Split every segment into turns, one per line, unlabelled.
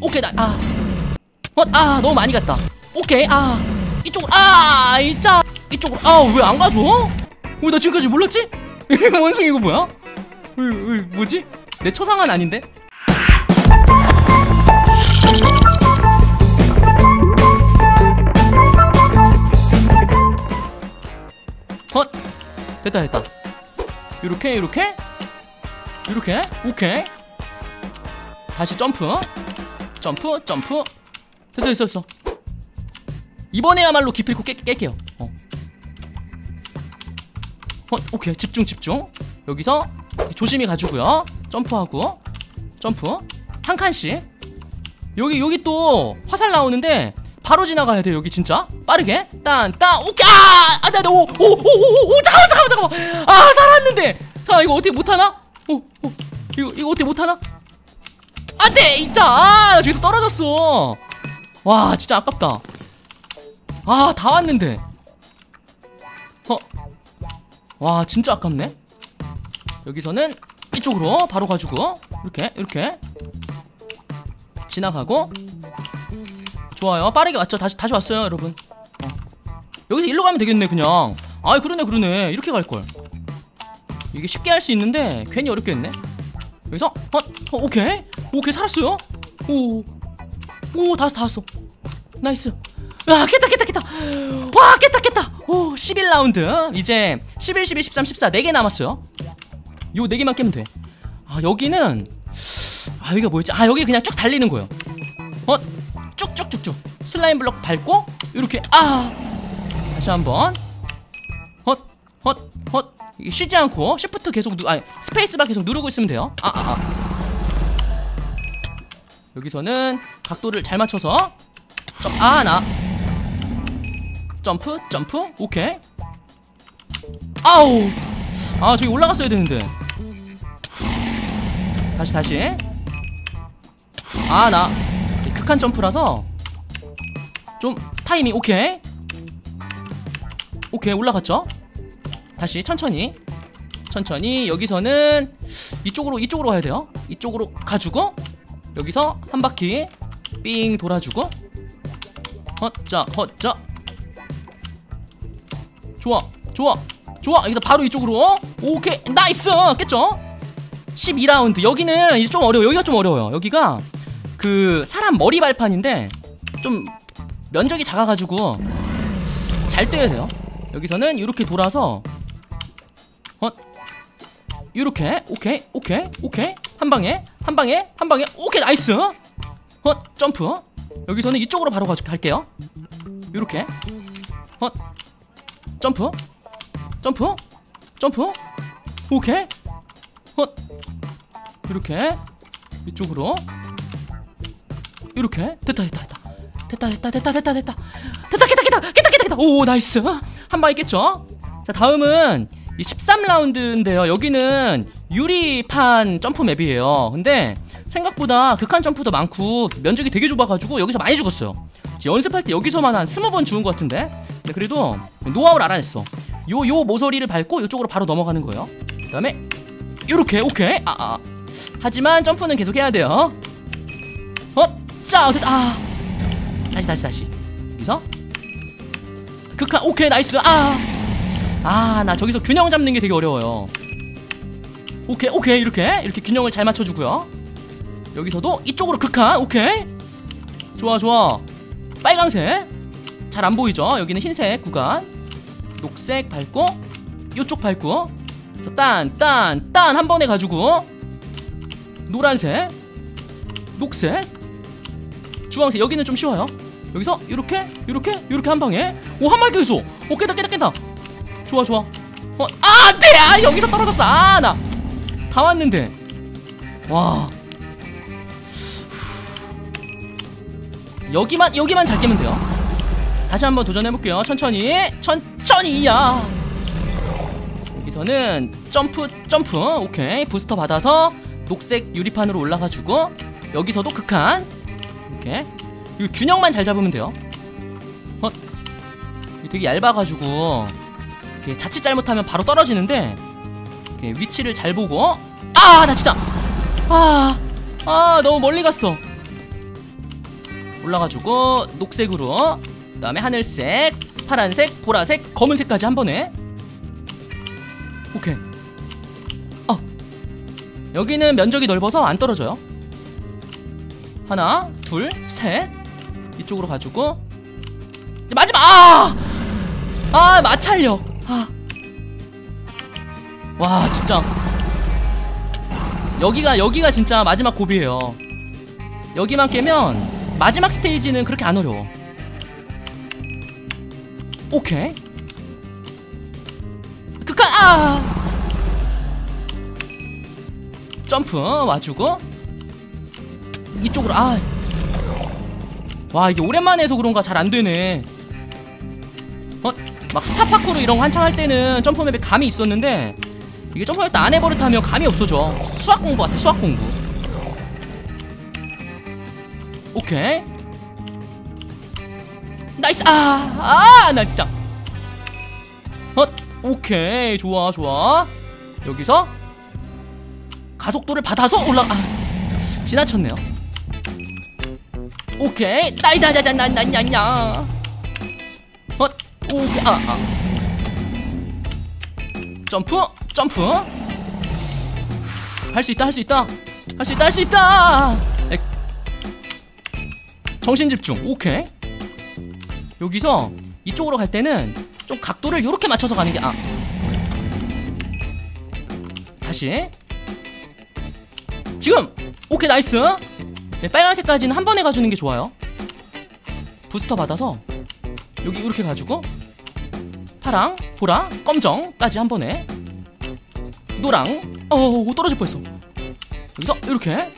오케이 나아 어, 아 너무 많이 갔다 오케이 아 이쪽으로 아 이짜 이쪽으로 아 왜 안 가져? 왜나 지금까지 몰랐지? 이거 원숭이 이거 뭐야? 왜, 왜 뭐지? 내 초상한 아닌데? 헛 됐다 됐다 요렇게 요렇게 요렇게 오케이 다시 점프 점프 점프. 됐어 됐어 됐어. 이번에야말로 기필코 깨, 깰게요. 어. 어 오케이. 집중 집중. 여기서 조심히 가지고요. 점프하고. 점프. 한 칸씩. 여기 여기 또 화살 나오는데 바로 지나가야 돼 여기 진짜. 빠르게. 딴딴. 오케이! 아아나오오오 오 오 잠깐만 잠깐만 잠깐만. 아 살았는데. 자 이거 어떻게 못하나? 오, 오. 이거 이거 어떻게 못하나 안돼 진짜 아 저기서 떨어졌어. 와 진짜 아깝다. 아 다 왔는데. 어 와 진짜 아깝네. 여기서는 이쪽으로 바로 가지고 이렇게 이렇게. 지나가고. 좋아요. 빠르게 왔죠. 다시 다시 왔어요 여러분. 어. 여기서 일로 가면 되겠네 그냥. 아 그러네 그러네. 이렇게 갈걸. 이게 쉽게 할 수 있는데 괜히 어렵게 했네. 여기서 어, 어 오케이 오케이 살았어요? 오오 다 왔어 다 왔어. 나이스. 와 깼다 깼다 깼다. 와 깼다 깼다. 오 11라운드. 이제 11 12 13 14 4개 남았어요. 요 4개만 깨면 돼아 여기는 아 여기가 뭐였지? 아 여기 그냥 쭉 달리는 거예요. 어? 쭉쭉쭉쭉. 슬라임 블럭 밟고 이렇게 아! 다시 한번. 헛헛헛. 쉬지 않고 시프트 계속 누 아니 스페이스바 계속 누르고 있으면 돼요. 아 아, 아. 여기서는 각도를 잘 맞춰서 점아나. 점프 점프. 오케이. 아우. 아 저기 올라갔어야 되는데. 다시 다시. 아나. 극한 점프라서 좀 타이밍 오케이. 오케이 올라갔죠? 다시 천천히. 천천히. 여기서는 이쪽으로 이쪽으로 가야 돼요. 이쪽으로 가주고 여기서 한 바퀴 삥 돌아주고 헛자 헛자. 좋아 좋아 좋아. 여기서 바로 이쪽으로. 오케이 나이스. 깼죠? 12라운드. 여기는 이제 좀 어려워 여기가 좀 어려워요. 여기가 그 사람 머리 발판인데 좀 면적이 작아가지고 잘 떼야 돼요. 여기서는 이렇게 돌아서 헛. 이렇게. 오케이 오케이 오케이 한 방에 한 방에 한 방에. 오케이 나이스. 헛 점프. 여기서는 이쪽으로 바로 갈게요. 이렇게. 헛 점프. 점프. 점프. 오케이. 헛 이렇게. 이쪽으로. 이렇게. 됐다 됐다 됐다. 됐다 됐다 됐다 됐다 됐다. 됐다 깼다 깼다 깼다 깼다 오 나이스. 한 방에 깼죠? 자 다음은 이 13라운드인데요. 여기는 유리판 점프 맵이에요. 근데 생각보다 극한 점프도 많고 면적이 되게 좁아가지고 여기서 많이 죽었어요. 연습할 때 여기서만 한 스무 번 죽은 것 같은데? 그래도 노하우를 알아냈어. 요 요 모서리를 밟고 이쪽으로 바로 넘어가는 거예요. 그 다음에 요렇게 오케이. 아, 아. 하지만 점프는 계속 해야 돼요. 어짜 됐다. 아. 다시 다시 다시. 여기서. 극한 오케이 나이스. 아아 나 저기서 균형 잡는 게 되게 어려워요 오케이 오케이 이렇게. 이렇게 균형을 잘 맞춰주고요. 여기서도 이쪽으로 극한 오케이. 좋아 좋아. 빨강색. 잘 안 보이죠? 여기는 흰색 구간. 녹색 밟고 이쪽 밟고. 딴딴 딴 한 번에 가지고. 노란색 녹색 주황색. 여기는 좀 쉬워요. 여기서 이렇게 이렇게 이렇게 한 방에. 오한 마리 깼어. 오 깼다 깼다 깼다. 좋아 좋아. 어, 아 안돼! 아 여기서 떨어졌어. 아나 다 왔는데. 와. 여기만 여기만 잘 깨면 돼요. 다시 한번 도전해볼게요. 천천히 천천히야. 여기서는 점프 점프. 오케이. 부스터 받아서 녹색 유리판으로 올라가주고 여기서도 극한. 이렇게 이 균형만 잘 잡으면 돼요. 어? 되게 얇아가지고 이렇게 자칫 잘못하면 바로 떨어지는데 이렇게 위치를 잘 보고 아나 진짜. 아, 아 너무 멀리 갔어. 올라가지고 녹색으로 그 다음에 하늘색 파란색 보라색 검은색까지 한 번에. 오케이. 어. 여기는 면적이 넓어서 안 떨어져요. 하나 둘셋. 이쪽으로 이제 마지막! 아! 아 마찰력! 아. 와 진짜. 여기가 여기가 진짜 마지막 고비예요. 여기만 깨면 마지막 스테이지는 그렇게 안 어려워. 오케이. 그까 아! 점프 와주고. 이쪽으로 아! 와 이게 오랜만에 해서 그런가 잘 안되네. 어? 막 스타파쿠르 이런 거 한창 할 때는 점프맵에 감이 있었는데 이게 점프맵 때안 해버릇하면 감이 없어져. 수학 공부 같아 수학 공부. 오케이. 나이스. 아아나 진짜. 어 오케이. 좋아 좋아. 여기서 가속도를 받아서 올라가 아, 지나쳤네요. 오케이. 나이다자자나나냐냐 어 오케이. 아, 아. 점프 점프 할 수 있다 할 수 있다 할 수 있다 할 수 있다 에. 정신 집중 오케이 여기서 이쪽으로 갈 때는 좀 각도를 이렇게 맞춰서 가는 게 아. 다시. 지금 오케이 나이스. 네, 빨간색까지는 한 번에 가주는 게 좋아요. 부스터 받아서 여기 이렇게 가지고 파랑, 보라, 검정까지 한 번에 노랑. 어 떨어질 뻔했어. 여기서 이렇게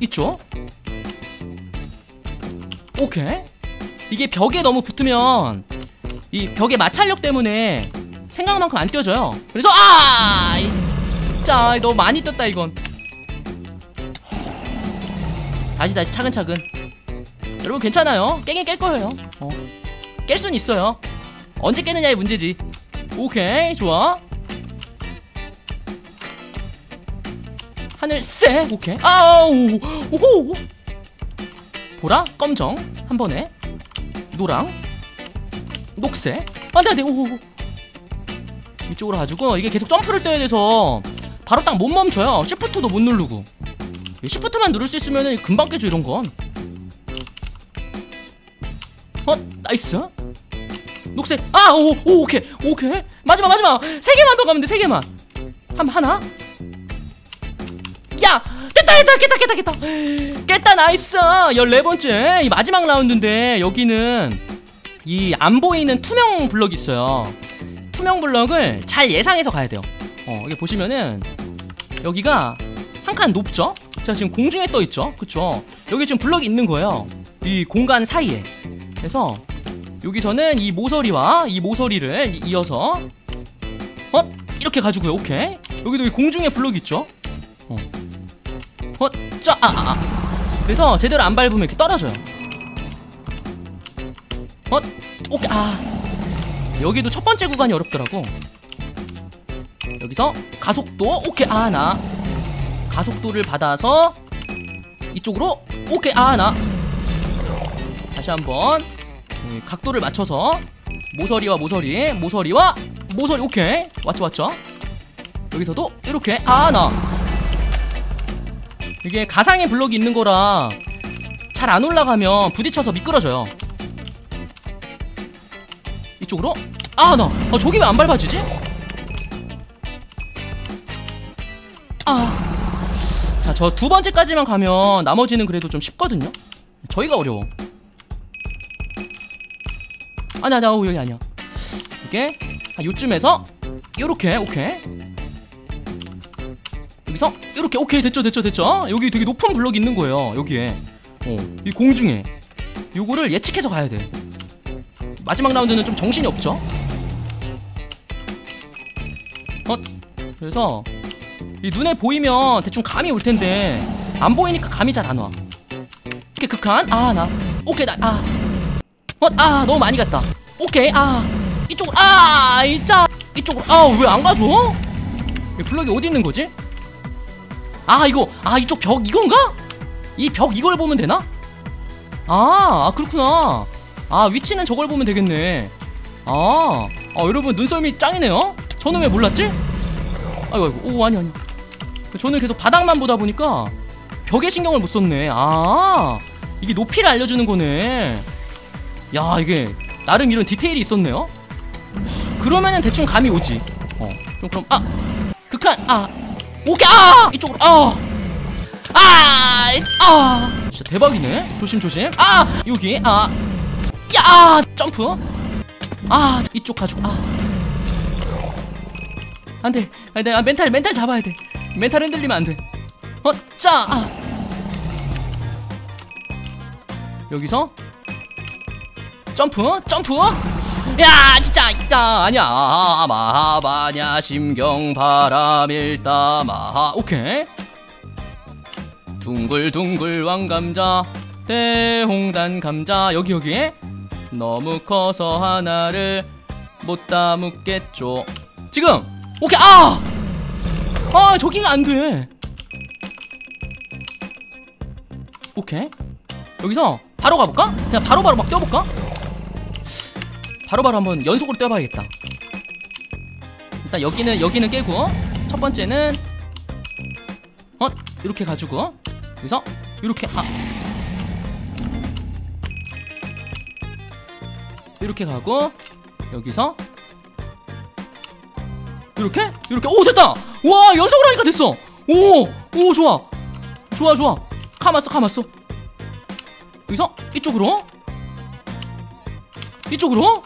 이쪽. 오케이. 이게 벽에 너무 붙으면 이 벽의 마찰력 때문에 생각만큼 안 뛰어져요. 그래서 아! 자, 너무 많이 떴다 이건. 다시 다시 차근차근. 여러분 괜찮아요. 깨긴 깰 거예요. 어. 깰순 있어요. 언제 깨느냐의 문제지. 오케이, 좋아. 하늘 쎄. 오케이. 아우. 오호. 보라, 검정 한 번에. 노랑. 녹색. 안돼 안돼. 오호. 이쪽으로 가지고 이게 계속 점프를 떠야 돼서 바로 딱 못 멈춰요. 쉬프트도 못 누르고. 쉬프트만 누를 수 있으면 금방 깨져 이런 건. 어? 나이스. 녹색. 아오 오, 오케이. 오케이. 마지막 마지막. 세 개만 더 가면 돼세 개만. 한 하나 야 됐다 됐다 깼다 깼다 깼다. 깼다 나이스. 14번째 이 마지막 라운드인데 여기는 이 안 보이는 투명 블럭이 있어요. 투명 블럭을 잘 예상해서 가야 돼요. 어 여기 보시면은 여기가 한 칸 높죠? 자 지금 공중에 떠 있죠? 그쵸? 여기 지금 블럭이 있는 거예요. 이 공간 사이에. 그래서 여기서는 이 모서리와 이 모서리를 이어서 어? 이렇게 가지고요. 오케이. 여기도 이 공중에 블럭 있죠? 어 어, 짜, 아, 아, 아. 그래서 제대로 안 밟으면 이렇게 떨어져요. 어, 오케이, 아. 여기도 첫 번째 구간이 어렵더라고. 여기서 가속도, 오케이, 아, 나. 가속도를 받아서 이쪽으로, 오케이, 아, 나. 다시 한번 음, 각도를 맞춰서 모서리와 모서리, 모서리와 모서리, 오케이. 왔죠, 왔죠. 여기서도 이렇게, 아, 나. 이게 가상의 블록이 있는 거라 잘 안 올라가면 부딪혀서 미끄러져요. 이쪽으로? 아 나. 아, 저기 왜 안 밟아지지? 아 자 저 두 번째까지만 가면 나머지는 그래도 좀 쉽거든요. 저희가 어려워. 아니야 아니야. 여기 아니야. 이게? 한 요쯤에서 요렇게 오케이 여기서 이렇게 오케이 됐죠 됐죠 됐죠. 여기 되게 높은 블럭이 있는 거예요 여기에. 어 이 공중에. 요거를 예측해서 가야 돼. 마지막 라운드는 좀 정신이 없죠? 어 그래서 이 눈에 보이면 대충 감이 올 텐데 안 보이니까 감이 잘 안 와. 이렇게 극한 아 나. 오케이 나 아 어 아 너무 많이 갔다. 오케이 아. 이쪽으로 아 이짜. 이쪽으로 아 왜 안 가죠? 이 블럭이 어디 있는 거지? 아 이거 아 이쪽 벽 이건가? 이 벽 이걸 보면 되나? 아, 아 그렇구나. 아 위치는 저걸 보면 되겠네. 아, 아 여러분 눈썰미 짱이네요. 저는 왜 몰랐지? 아이고, 아이고, 오 아니 아니. 저는 계속 바닥만 보다 보니까 벽에 신경을 못 썼네. 아, 이게 높이를 알려주는 거네. 야, 이게 나름 이런 디테일이 있었네요. 그러면은 대충 감이 오지. 어, 좀 그럼 아, 극한 아, 오케이 아 이쪽으로 아, 아, 아, 진짜 대박이네. 조심 조심. 아, 여기 아, 야, 점프. 아, 이쪽 가지고 아. 안 돼. 아, 멘탈 멘탈 잡아야 돼. 멘탈 흔들리면 안 돼. 어, 짜. 아. 여기서 점프, 점프. 야, 진짜 있다. 아니야. 마하바냐 심경 바람일다 마하. 오케이. 둥글둥글 왕감자 대홍단 감자 여기 여기 너무 커서 하나를 못 담겠죠 지금 오케이 아! 아 저기가 안돼 오케이 여기서 바로 가볼까? 그냥 바로바로 막 뛰어볼까? 바로바로 한번 연속으로 뛰어봐야겠다. 일단 여기는 여기는 깨고 첫 번째는 어 이렇게 가지고 여기서 이렇게 아. 이렇게 가고 여기서 이렇게 이렇게. 오 됐다! 와 연속으로 하니까 됐어! 오오 좋아. 좋아 좋아. 감았어 감았어. 여기서 이쪽으로 이쪽으로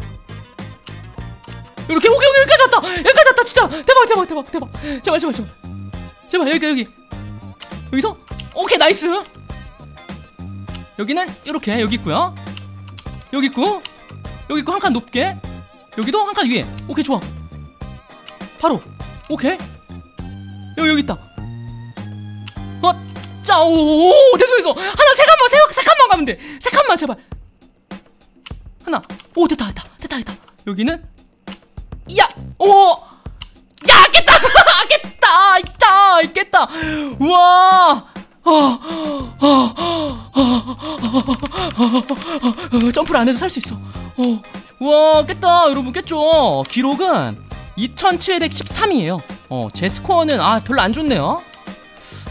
이렇게 오케이 오케이 여기까지 왔다. 여기까지 왔다. 진짜. 대박 대박 대박 대박. 제발 제발 제발. 제발 여기 여기. 여기서? 오케이 나이스. 여기는 이렇게. 여기 있고요. 여기 있고. 여기 있고 한 칸 높게. 여기도 한 칸 위에. 오케이 좋아. 바로. 오케이. 여기 여기 있다. 어 짜오 됐어 됐어. 하나 세 칸만 세, 세 칸만 가면 돼세 칸만 제발. 하나. 오 됐다 됐다 됐다 됐다. 여기는 야 오 야 깼다 깼다 있다 있겠다 우와 아, 아, 아, 아, 점프를 안 해도 살 수 있어. 어, 와 깼다 여러분 깼죠? 기록은 2,713이에요. 어, 제 스코어는 아 별로 안 좋네요.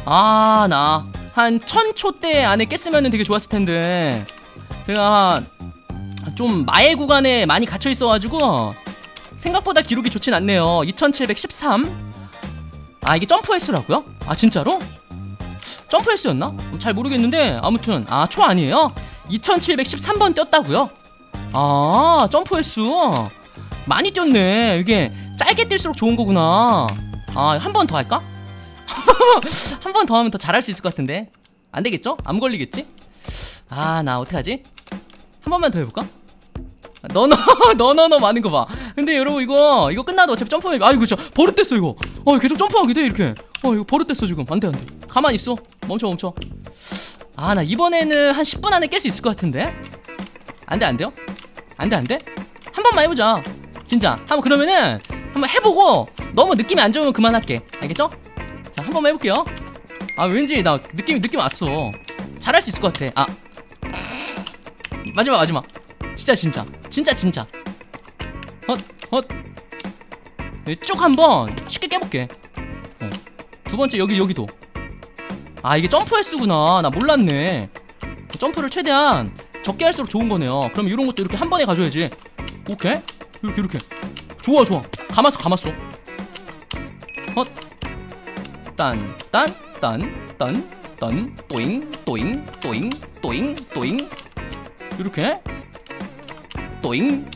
아 나 한 1000초대 안에 깼으면 되게 좋았을 텐데 제가 좀 마의 구간에 많이 갇혀 있어가지고 생각보다 기록이 좋진 않네요. 2,713. 아 이게 점프 횟수라고요? 아 진짜로? 점프 횟수였나? 잘 모르겠는데 아무튼 아 초 아니에요? 2713번 뛰었다고요? 아 점프 횟수 많이 뛰었네 이게 짧게 뛸수록 좋은 거구나 아 한 번 더 할까? 한 번 더 하면 더 잘할 수 있을 것 같은데 안 되겠죠? 안 걸리겠지? 아 나 어떡하지? 한 번만 더 해볼까? 너너 너너너 많은 거 봐. 근데 여러분 이거 이거 끝나도 어차피 점프면 아이고 진짜 버릇됐어 이거. 어 계속 점프하게 돼 이렇게. 어 이거 버릇됐어 지금 안돼 안돼. 가만 히 있어. 멈춰 멈춰. 아 나 이번에는 한 10분 안에 깰 수 있을 것 같은데. 안돼 안 돼요? 안돼 안돼? 한 번만 해보자. 진짜. 한번 그러면은 한번 해보고 너무 느낌이 안 좋으면 그만할게. 알겠죠? 자 한 번만 해볼게요. 아 왠지 나 느낌 느낌 왔어. 잘할 수 있을 것 같아. 아 마지막 마지막. 진짜 진짜 진짜 진짜. 헛헛. 쭉 한번 쉽게 깨볼게. 어. 두 번째 여기 여기도. 아 이게 점프 횟수구나. 나 몰랐네. 점프를 최대한 적게 할수록 좋은 거네요. 그럼 이런 것도 이렇게 한 번에 가져야지. 오케이? 이렇게 이렇게. 좋아 좋아. 감았어 감았어. 헛딴딴딴딴딴. 또잉 또잉 또잉 또잉 또잉. 이렇게 또잉.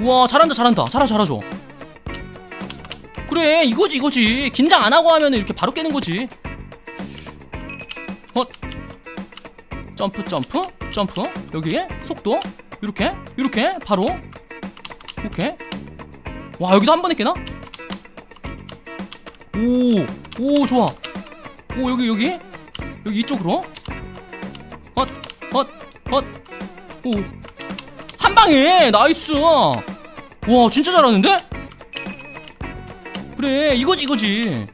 우와 잘한다 잘한다. 잘하 잘하죠. 그래 이거지 이거지. 긴장 안 하고 하면 이렇게 바로 깨는 거지. 헛. 점프 점프 점프. 여기에 속도. 이렇게 이렇게 바로. 오케이. 와 여기도 한 번에 깨나? 오오 좋아. 오 여기 여기. 여기 이쪽으로. 헛 헛 헛 오 한 방에! 나이스! 와 진짜 잘하는데? 그래 이거지 이거지.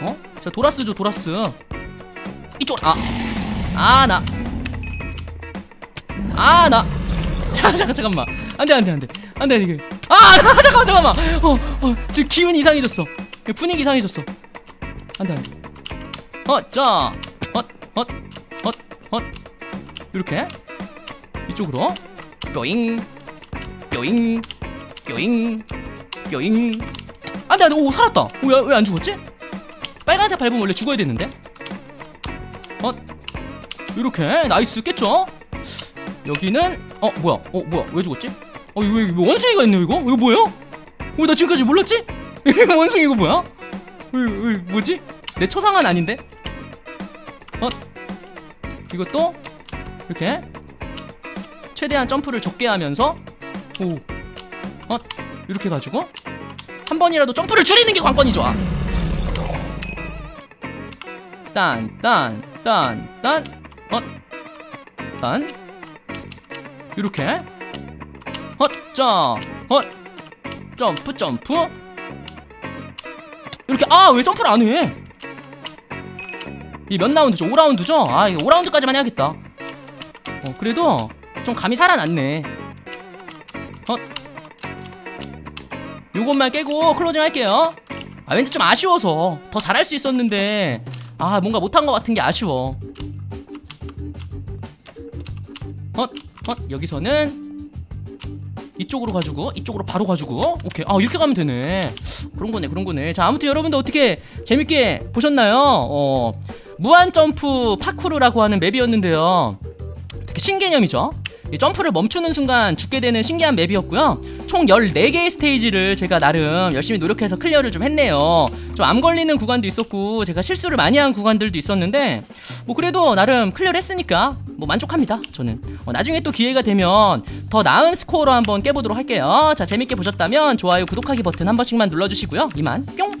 어? 자 도라스 줘 도라스. 이쪽 아아나. 아 나. 잠깐 잠깐 잠깐만. 안돼 안돼 안돼. 안돼 이게 아 나, 잠깐만 잠깐만. 어 어 지금 기운 이상해졌어. 분위기 이상해졌어. 안돼 안돼. 어자헛헛헛헛. 이렇게. 이쪽으로 뾰잉 뾰잉 뾰잉 뾰잉. 안돼 안돼 오 살았다. 오왜 안 죽었지? 빨간색 밟으면 원래 죽어야 되는데? 어? 이렇게? 나이스 깼죠? 여기는 어 뭐야? 어 뭐야? 왜 죽었지? 어왜 이거 원숭이가 있네 이거? 이거 뭐예요? 어나 지금까지 몰랐지? 이거 원숭이 이거 뭐야? 어, 이거, 이거 뭐지? 내 초상은 아닌데? 어? 이것도? 이렇게 최대한 점프를 적게 하면서 오 어, 이렇게 가지고 한 번이라도 점프를 줄이는 게 관건이죠 딴 딴 딴 딴 어 딴 이렇게 헛자 헛 점프 점프 이렇게 아 왜 점프를 안 해? 이 몇 라운드죠? 5라운드죠? 아 이거 5라운드까지만 해야겠다 어 그래도 좀 감이 살아났네. 헛. 요것만 깨고 클로징 할게요. 아 왠지 좀 아쉬워서 더 잘할 수 있었는데 아 뭔가 못한 것 같은 게 아쉬워. 헛, 헛. 여기서는 이쪽으로 가지고 이쪽으로 바로 가지고. 오케이. 아 이렇게 가면 되네. 그런 거네 그런 거네. 자 아무튼 여러분들 어떻게 재밌게 보셨나요? 어 무한 점프 파쿠르라고 하는 맵이었는데요. 되게 신개념이죠? 이 점프를 멈추는 순간 죽게 되는 신기한 맵이었고요. 총 14개의 스테이지를 제가 나름 열심히 노력해서 클리어를 좀 했네요. 좀 암 걸리는 구간도 있었고 제가 실수를 많이 한 구간들도 있었는데 뭐 그래도 나름 클리어를 했으니까 뭐 만족합니다 저는. 어, 나중에 또 기회가 되면 더 나은 스코어로 한번 깨보도록 할게요. 자 재밌게 보셨다면 좋아요 구독하기 버튼 한 번씩만 눌러주시고요. 이만 뿅